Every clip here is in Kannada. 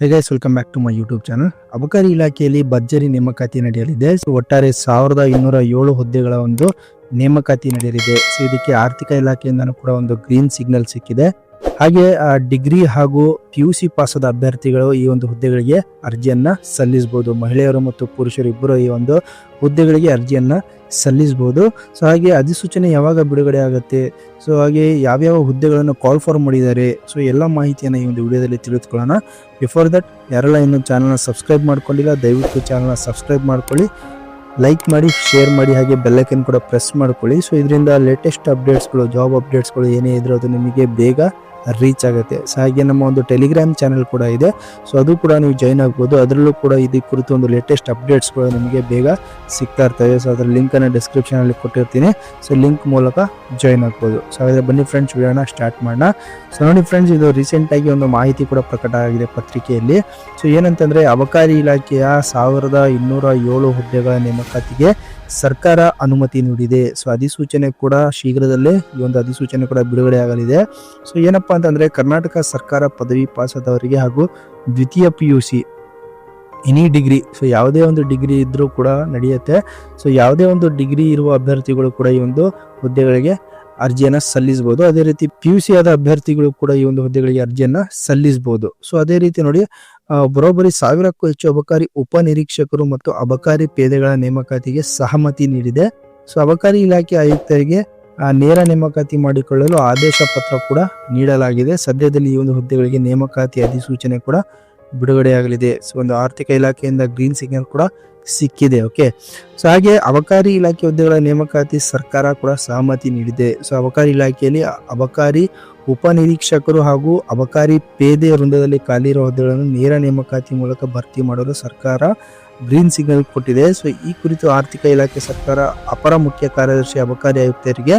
Guys welcome back to my YouTube channel ಅಬಕಾರಿ ಇಲಾಖೆಯಲ್ಲಿ ಭರ್ಜರಿ ನೇಮಕಾತಿ ನಡೆಯಲಿದೆ. ಒಟ್ಟಾರೆ ಸಾವಿರದ ಇನ್ನೂರ ಏಳು ಹುದ್ದೆಗಳ ಒಂದು ನೇಮಕಾತಿ ನಡೆಯಲಿದೆ ಸೊ ಇದಕ್ಕೆ ಆರ್ಥಿಕ ಇಲಾಖೆಯಿಂದನೂ ಕೂಡ ಒಂದು ಗ್ರೀನ್ ಸಿಗ್ನಲ್ ಸಿಕ್ಕಿದೆ. ಹಾಗೆ ಡಿಗ್ರಿ ಹಾಗೂ ಪಿ ಯು ಸಿ ಪಾಸದ ಅಭ್ಯರ್ಥಿಗಳು ಈ ಒಂದು ಹುದ್ದೆಗಳಿಗೆ ಅರ್ಜಿಯನ್ನ ಸಲ್ಲಿಸಬಹುದು. ಮಹಿಳೆಯರು ಮತ್ತು ಪುರುಷರು ಇಬ್ಬರು ಈ ಒಂದು ಹುದ್ದೆಗಳಿಗೆ ಅರ್ಜಿಯನ್ನ ಸಲ್ಲಿಸಬಹುದು. ಸೊ ಹಾಗೆ ಅಧಿಸೂಚನೆ ಯಾವಾಗ ಬಿಡುಗಡೆ ಆಗುತ್ತೆ? ಸೊ ಹಾಗೆ ಯಾವ್ಯಾವ ಹುದ್ದೆಗಳನ್ನು ಕಾಲ್ ಫಾರ್ ಮಾಡಿದ್ದಾರೆ? ಸೊ ಎಲ್ಲ ಮಾಹಿತಿಯನ್ನು ಈ ಒಂದು ವಿಡಿಯೋದಲ್ಲಿ ತಿಳಿದುಕೊಳ್ಳೋಣ. ಬಿಫೋರ್ ದಟ್ ಯಾರೆಲ್ಲ ಇನ್ನೂ ಚಾನಲ್ನ ಸಬ್ಸ್ಕ್ರೈಬ್ ಮಾಡ್ಕೊಂಡಿಲ್ಲ, ದಯವಿಟ್ಟು ಚಾನಲ್ನ ಸಬ್ಸ್ಕ್ರೈಬ್ ಮಾಡ್ಕೊಳ್ಳಿ. ಲೈಕ್ ಮಾಡಿ ಶೇರ್ ಮಾಡಿ, ಹಾಗೆ ಬೆಲ್ಲೈಕನ್ ಕೂಡ ಪ್ರೆಸ್ ಮಾಡ್ಕೊಳ್ಳಿ. ಸೊ ಇದರಿಂದ ಲೇಟೆಸ್ಟ್ ಅಪ್ಡೇಟ್ಸ್ಗಳು ಜಾಬ್ ಅಪ್ಡೇಟ್ಸ್ಗಳು ಏನೇ ಇದ್ರೂ ಅದು ನಿಮಗೆ ಬೇಗ ರೀಚ್ ಆಗುತ್ತೆ. ಸೊ ಹಾಗೆ ನಮ್ಮ ಒಂದು ಟೆಲಿಗ್ರಾಮ್ ಚಾನಲ್ ಕೂಡ ಇದೆ. ಸೊ ಅದು ಕೂಡ ನೀವು ಜಾಯ್ನ್ ಆಗ್ಬೋದು. ಅದರಲ್ಲೂ ಕೂಡ ಇದಕ್ಕೆ ಕುರಿತು ಒಂದು ಲೇಟೆಸ್ಟ್ ಕೂಡ ನಿಮಗೆ ಬೇಗ ಸಿಗ್ತಾ ಇರ್ತವೆ ಸೊ ಅದರ ಲಿಂಕನ್ನು ಡಿಸ್ಕ್ರಿಪ್ಷನಲ್ಲಿ ಕೊಟ್ಟಿರ್ತೀನಿ. ಸೊ ಲಿಂಕ್ ಮೂಲಕ ಜಾಯ್ನ್ ಆಗ್ಬೋದು. ಸೊ ಹಾಗಾದರೆ ಬನ್ನಿ ಫ್ರೆಂಡ್ಸ್ ವಿಡಿಯೋನ ಸ್ಟಾರ್ಟ್ ಮಾಡೋಣ. ಸೊ ನೋಡಿ ಫ್ರೆಂಡ್ಸ್ ಇದು ರೀಸೆಂಟಾಗಿ ಒಂದು ಮಾಹಿತಿ ಕೂಡ ಪ್ರಕಟ ಆಗಿದೆ ಪತ್ರಿಕೆಯಲ್ಲಿ. ಸೊ ಏನಂತಂದರೆ, ಅಬಕಾರಿ ಇಲಾಖೆಯ ಸಾವಿರದ ಇನ್ನೂರ ಏಳು ಹುದ್ದೆಗಳ ನೇಮಕಾತಿಗೆ ಸರ್ಕಾರ ಅನುಮತಿ ನೀಡಿದೆ. ಸೊ ಅಧಿಸೂಚನೆ ಕೂಡ ಶೀಘ್ರದಲ್ಲೇ ಈ ಒಂದು ಅಧಿಸೂಚನೆ ಕೂಡ ಬಿಡುಗಡೆ ಆಗಲಿದೆ. ಸೊ ಏನಪ್ಪಾ ಅಂತಂದ್ರೆ ಕರ್ನಾಟಕ ಸರ್ಕಾರ ಪದವಿ ಪಾಸ್ ಆದವರಿಗೆ ಹಾಗೂ ದ್ವಿತೀಯ P U C any degree so ಯಾವುದೇ ಒಂದು ಡಿಗ್ರಿ ಇದ್ದರೂ ಕೂಡ ನಡೆಯುತ್ತೆ. ಸೊ ಯಾವುದೇ ಒಂದು ಡಿಗ್ರಿ ಇರುವ ಅಭ್ಯರ್ಥಿಗಳು ಕೂಡ ಈ ಒಂದು ಹುದ್ದೆಗಳಿಗೆ ಅರ್ಜಿಯನ್ನ ಸಲ್ಲಿಸಬಹುದು ಅದೇ ರೀತಿ ಪಿ ಯು ಸಿ ಆದ ಅಭ್ಯರ್ಥಿಗಳು ಕೂಡ ಈ ಒಂದು ಹುದ್ದೆಗಳಿಗೆ ಅರ್ಜಿಯನ್ನ ಸಲ್ಲಿಸಬಹುದು ಸೊ ಅದೇ ರೀತಿ ನೋಡಿ ಬರೋಬ್ಬರಿ ಸಾವಿರಕ್ಕೂ ಹೆಚ್ಚು ಅಬಕಾರಿ ಉಪನಿರೀಕ್ಷಕರು ಮತ್ತು ಅಬಕಾರಿ ಪೇದೆಗಳ ನೇಮಕಾತಿಗೆ ಸಹಮತಿ ನೀಡಿದೆ. ಸೊ ಅಬಕಾರಿ ಇಲಾಖೆ ಆಯುಕ್ತರಿಗೆ ನೇರ ನೇಮಕಾತಿ ಮಾಡಿಕೊಳ್ಳಲು ಆದೇಶ ಪತ್ರ ಕೂಡ ನೀಡಲಾಗಿದೆ. ಸದ್ಯದಲ್ಲಿ ಈ ಒಂದು ಹುದ್ದೆಗಳಿಗೆ ನೇಮಕಾತಿ ಅಧಿಸೂಚನೆ ಕೂಡ ಬಿಡುಗಡೆಯಾಗಲಿದೆ. ಸೊ ಒಂದು ಆರ್ಥಿಕ ಇಲಾಖೆಯಿಂದ ಗ್ರೀನ್ ಸಿಗ್ನಲ್ ಕೂಡ ಸಿಕ್ಕಿದೆ ಓಕೆ ಸೊ ಹಾಗೆ ಅಬಕಾರಿ ಇಲಾಖೆ ಹುದ್ದೆಗಳ ನೇಮಕಾತಿ ಸರ್ಕಾರ ಕೂಡ ಸಹಮತಿ ನೀಡಿದೆ. ಸೊ ಅಬಕಾರಿ ಇಲಾಖೆಯಲ್ಲಿ ಅಬಕಾರಿ ಉಪನಿರೀಕ್ಷಕರು ಹಾಗೂ ಅಬಕಾರಿ ಪೇದೆ ವೃಂದದಲ್ಲಿ ಖಾಲಿ ಇರುವ ಹುದ್ದೆಗಳನ್ನು ನೇರ ನೇಮಕಾತಿ ಮೂಲಕ ಭರ್ತಿ ಮಾಡಲು ಸರ್ಕಾರ ಗ್ರೀನ್ ಸಿಗ್ನಲ್ ಕೊಟ್ಟಿದೆ. ಸೊ ಈ ಕುರಿತು ಆರ್ಥಿಕ ಇಲಾಖೆ ಸರ್ಕಾರ ಅಪರ ಮುಖ್ಯ ಕಾರ್ಯದರ್ಶಿ, ಅಬಕಾರಿ ಆಯುಕ್ತರಿಗೆ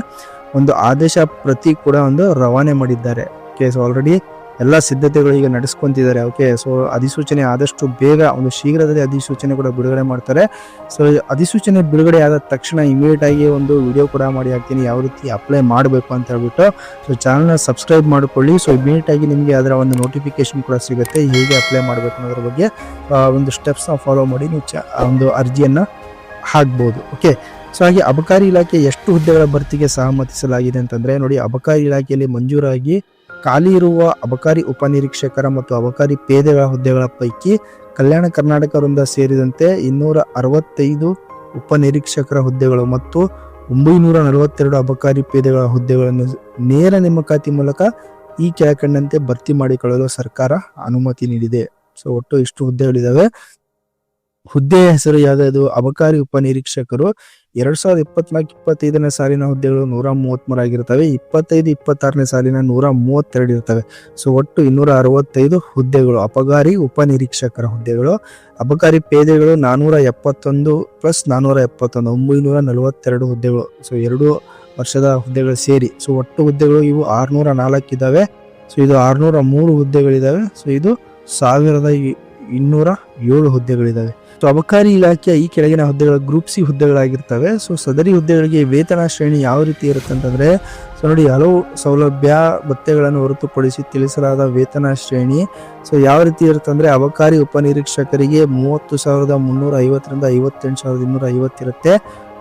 ಒಂದು ಆದೇಶ ಪ್ರತಿ ಕೂಡ ಒಂದು ರವಾನೆ ಮಾಡಿದ್ದಾರೆ ಓಕೆ ಸೊ ಆಲ್ರೆಡಿ ಎಲ್ಲ ಸಿದ್ಧತೆಗಳು ಈಗ ನಡೆಸ್ಕೊಂತಿದ್ದಾರೆ. ಓಕೆ ಸೊ ಅಧಿಸೂಚನೆ ಆದಷ್ಟು ಬೇಗ ಒಂದು ಶೀಘ್ರದಲ್ಲಿ ಅಧಿಸೂಚನೆ ಕೂಡ ಬಿಡುಗಡೆ ಮಾಡ್ತಾರೆ. ಸೊ ಅಧಿಸೂಚನೆ ಬಿಡುಗಡೆ ಆದ ತಕ್ಷಣ ಇಮಿಡಿಯೇಟ್ ಆಗಿ ಒಂದು ವಿಡಿಯೋ ಕೂಡ ಮಾಡಿ ಹಾಕ್ತೀನಿ. ಯಾವ ರೀತಿ ಅಪ್ಲೈ ಮಾಡಬೇಕು ಅಂತ ಹೇಳ್ಬಿಟ್ಟು. ಸೊ ಚಾನಲ್ನ ಸಬ್ಸ್ಕ್ರೈಬ್ ಮಾಡಿಕೊಳ್ಳಿ. ಸೊ ಇಮಿಡಿಯೇಟ್ ಆಗಿ ನಿಮಗೆ ಅದರ ಒಂದು ನೋಟಿಫಿಕೇಶನ್ ಕೂಡ ಸಿಗುತ್ತೆ. ಹೇಗೆ ಅಪ್ಲೈ ಮಾಡಬೇಕು ಅನ್ನೋದ್ರ ಬಗ್ಗೆ ಒಂದು ಸ್ಟೆಪ್ಸ್ನ ಫಾಲೋ ಮಾಡಿ ನೀವು ಚ ಒಂದು ಅರ್ಜಿಯನ್ನು ಹಾಕ್ಬೋದು. ಓಕೆ ಸೊ ಹಾಗೆ ಅಬಕಾರಿ ಇಲಾಖೆ ಎಷ್ಟು ಹುದ್ದೆಗಳ ಭರ್ತಿಗೆ ಸಹಮತಿಸಲಾಗಿದೆ ಅಂತಂದರೆ ನೋಡಿ, ಅಬಕಾರಿ ಇಲಾಖೆಯಲ್ಲಿ ಮಂಜೂರಾಗಿ ಖಾಲಿ ಇರುವ ಅಬಕಾರಿ ಉಪನಿರೀಕ್ಷಕರ ಮತ್ತು ಅಬಕಾರಿ ಪೇದೆಗಳ ಹುದ್ದೆಗಳ ಪೈಕಿ ಕಲ್ಯಾಣ ಕರ್ನಾಟಕ ವೃಂದ ಸೇರಿದಂತೆ ಇನ್ನೂರ ಅರವತ್ತೈದು ಉಪನಿರೀಕ್ಷಕರ ಹುದ್ದೆಗಳು ಮತ್ತು ಒಂಬೈನೂರ ನಲವತ್ತೆರಡು ಅಬಕಾರಿ ಪೇದೆಗಳ ಹುದ್ದೆಗಳನ್ನು ನೇರ ನೇಮಕಾತಿ ಮೂಲಕ ಈ ಕೆಳಕಂಡಂತೆ ಭರ್ತಿ ಮಾಡಿಕೊಳ್ಳಲು ಸರ್ಕಾರ ಅನುಮತಿ ನೀಡಿದೆ. ಸೊ, ಒಟ್ಟು ಇಷ್ಟು ಹುದ್ದೆಗಳಿದಾವೆ. ಹುದ್ದೆಯ ಹೆಸರು ಯಾವ್ದಾದ್ರು ಅಬಕಾರಿ ಉಪನಿರೀಕ್ಷಕರು ಎರಡ್ ಸಾವಿರದ ಇಪ್ಪತ್ನಾಲ್ಕು, ಇಪ್ಪತ್ತೈದನೇ ಸಾಲಿನ ಹುದ್ದೆಗಳು ನೂರ ಮೂವತ್ಮೂರು ಆಗಿರ್ತವೆ ಇಪ್ಪತ್ತೈದು, ಇಪ್ಪತ್ತಾರನೇ ಸಾಲಿನ ನೂರ ಮೂವತ್ತೆರಡು ಇರ್ತವೆ ಸೊ, ಒಟ್ಟು ಇನ್ನೂರ ಅರವತ್ತೈದು ಹುದ್ದೆಗಳು ಅಪಗಾರಿ ಉಪನಿರೀಕ್ಷಕರ ಹುದ್ದೆಗಳು ಅಬಕಾರಿ ಪೇದೆಗಳು ನಾನೂರ ಎಪ್ಪತ್ತೊಂದು ಪ್ಲಸ್ ನಾನೂರ ಎಪ್ಪತ್ತೊಂದು ಒಂಬೈನೂರ ನಲವತ್ತೆರಡು ಹುದ್ದೆಗಳು. ಸೊ, ಎರಡು ವರ್ಷದ ಹುದ್ದೆಗಳು ಸೇರಿ. ಸೊ, ಒಟ್ಟು ಹುದ್ದೆಗಳು ಇವು ಆರುನೂರ ನಾಲ್ಕು ಇದಾವೆ. ಸೊ, ಇದು ಆರುನೂರ ಮೂರು ಹುದ್ದೆಗಳಿದ್ದಾವೆ ಸೊ, ಇದು ಸಾವಿರದ ಇನ್ನೂರ ಏಳು ಹುದ್ದೆಗಳಿದ್ದಾವೆ. ಸೊ ಅಬಕಾರಿ ಇಲಾಖೆಯ ಈ ಕೆಳಗಿನ ಹುದ್ದೆಗಳು ಗ್ರೂಪ್ ಸಿ ಹುದ್ದೆಗಳಾಗಿರ್ತವೆ. ಸೊ ಸದರಿ ಹುದ್ದೆಗಳಿಗೆ ವೇತನ ಶ್ರೇಣಿ ಯಾವ ರೀತಿ ಇರುತ್ತೆ ಅಂತಂದರೆ ಸೊ ನೋಡಿ ಹಲವು ಸೌಲಭ್ಯ ಭತ್ಯೆಗಳನ್ನು ಹೊರತುಪಡಿಸಿ ತಿಳಿಸಲಾದ ವೇತನ ಶ್ರೇಣಿ. ಸೊ ಯಾವ ರೀತಿ ಇರುತ್ತೆ ಅಂದರೆ, ಅಬಕಾರಿ ಉಪನಿರೀಕ್ಷಕರಿಗೆ ಮೂವತ್ತು ಸಾವಿರದ ಮುನ್ನೂರ ಐವತ್ತರಿಂದ ಐವತ್ತೆಂಟು ಸಾವಿರದ ಇನ್ನೂರ ಐವತ್ತಿರುತ್ತೆ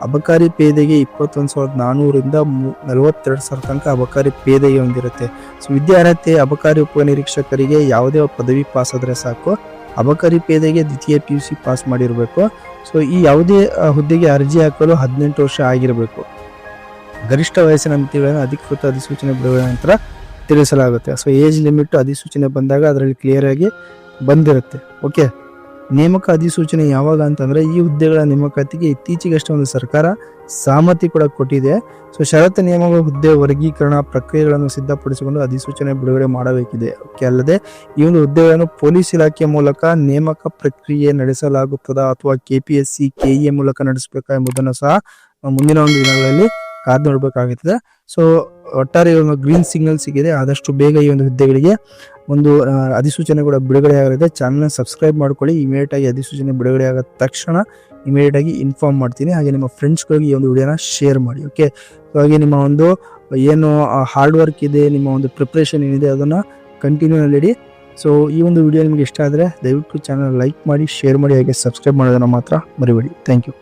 ಅಬಕಾರಿ ಪೇದೆಗೆ ಇಪ್ಪತ್ತೊಂದು ಸಾವಿರದ ನಾನ್ನೂರಿಂದ ನಲವತ್ತೆರಡು ಸಾವಿರ ತನಕ ಅಬಕಾರಿ ಪೇದೆಗೆ ಹೊಂದಿರುತ್ತೆ ಸೊ ವಿದ್ಯಾರ್ಹತೆ ಅಬಕಾರಿ ಉಪನಿರೀಕ್ಷಕರಿಗೆ ಯಾವುದೇ ಪದವಿ ಪಾಸ್ ಆದ್ರೆ ಸಾಕು. ಅಬಕಾರಿ ಪೇದೆಗೆ ದ್ವಿತೀಯ ಪಿ ಯು ಸಿ ಪಾಸ್ ಮಾಡಿರಬೇಕು. ಸೊ ಈ ಯಾವುದೇ ಹುದ್ದೆಗೆ ಅರ್ಜಿ ಹಾಕಲು ಹದಿನೆಂಟು ವರ್ಷ ಆಗಿರಬೇಕು. ಗರಿಷ್ಠ ವಯಸ್ಸಿನ ಮಿತಿಗಳನ್ನು ಅಧಿಕೃತ ಅಧಿಸೂಚನೆ ಬಿಡುವ ನಂತರ ತಿಳಿಸಲಾಗುತ್ತೆ. ಸೊ ಏಜ್ ಲಿಮಿಟ್ ಅಧಿಸೂಚನೆ ಬಂದಾಗ ಅದರಲ್ಲಿ ಕ್ಲಿಯರ್ ಆಗಿ ಬಂದಿರುತ್ತೆ. ಓಕೆ ನೇಮಕ ಅಧಿಸೂಚನೆ ಯಾವಾಗ ಅಂತಂದ್ರೆ ಈ ಹುದ್ದೆಗಳ ನೇಮಕಾತಿಗೆ ಇತ್ತೀಚೆಗಷ್ಟೇ ಒಂದು ಸರ್ಕಾರ ಸಹಮತಿ ಕೂಡ ಕೊಟ್ಟಿದೆ. ಸೊ ಷರತ್ತು ನಿಯಮಗಳ ಹುದ್ದೆ ವರ್ಗೀಕರಣ ಪ್ರಕ್ರಿಯೆಗಳನ್ನು ಸಿದ್ಧಪಡಿಸಿಕೊಂಡು ಅಧಿಸೂಚನೆ ಬಿಡುಗಡೆ ಮಾಡಬೇಕಿದೆ. ಓಕೆ, ಅಲ್ಲದೆ ಈ ಒಂದು ಹುದ್ದೆಗಳನ್ನು ಪೊಲೀಸ್ ಇಲಾಖೆ ಮೂಲಕ ನೇಮಕ ಪ್ರಕ್ರಿಯೆ ನಡೆಸಲಾಗುತ್ತದೆ ಅಥವಾ K P S C K KEA ಮೂಲಕ ನಡೆಸಬೇಕಾ ಎಂಬುದನ್ನು ಸಹ ಮುಂದಿನ ಒಂದು ದಿನಗಳಲ್ಲಿ ಕಾದು ನೋಡಬೇಕಾಗುತ್ತದೆ. ಸೊ ಒಟ್ಟಾರೆ ಒಂದು ಗ್ರೀನ್ ಸಿಗ್ನಲ್ ಸಿಗಿದೆ. ಆದಷ್ಟು ಬೇಗ ಈ ಒಂದು ಹುದ್ದೆಗಳಿಗೆ ಒಂದು ಅಧಿಸೂಚನೆ ಕೂಡ ಬಿಡುಗಡೆ ಆಗಲಿದೆ. ಚಾನಲ್ನ ಸಬ್ಸ್ಕ್ರೈಬ್ ಮಾಡ್ಕೊಳ್ಳಿ. ಇಮಿಡಿಯೇಟ್ ಆಗಿ ಅಧಿಸೂಚನೆ ಬಿಡುಗಡೆ ಆದ ತಕ್ಷಣ ಇಮಿಡಿಯೇಟ್ ಆಗಿ ಇನ್ಫಾರ್ಮ್ ಮಾಡ್ತೀನಿ. ಹಾಗೆ ನಿಮ್ಮ ಫ್ರೆಂಡ್ಸ್ಗಳಿಗೆ ಈ ಒಂದು ವಿಡಿಯೋನ ಶೇರ್ ಮಾಡಿ ಓಕೆ ಹಾಗೆ ನಿಮ್ಮ ಒಂದು, ಏನು ಹಾರ್ಡ್ ವರ್ಕ್ ಇದೆ, ನಿಮ್ಮ ಒಂದು ಪ್ರಿಪ್ರೇಷನ್ ಏನಿದೆ ಅದನ್ನು ಕಂಟಿನ್ಯೂ ಇಡಿ. ಸೊ ಈ ಒಂದು ವಿಡಿಯೋ ನಿಮಗೆ ಇಷ್ಟ ಆದರೆ ದಯವಿಟ್ಟು ಚಾನಲ್ ಲೈಕ್ ಮಾಡಿ ಶೇರ್ ಮಾಡಿ, ಹಾಗೆ ಸಬ್ಸ್ಕ್ರೈಬ್ ಮಾಡೋದನ್ನು ಮಾತ್ರ ಮರಿಬೇಡಿ. Thank you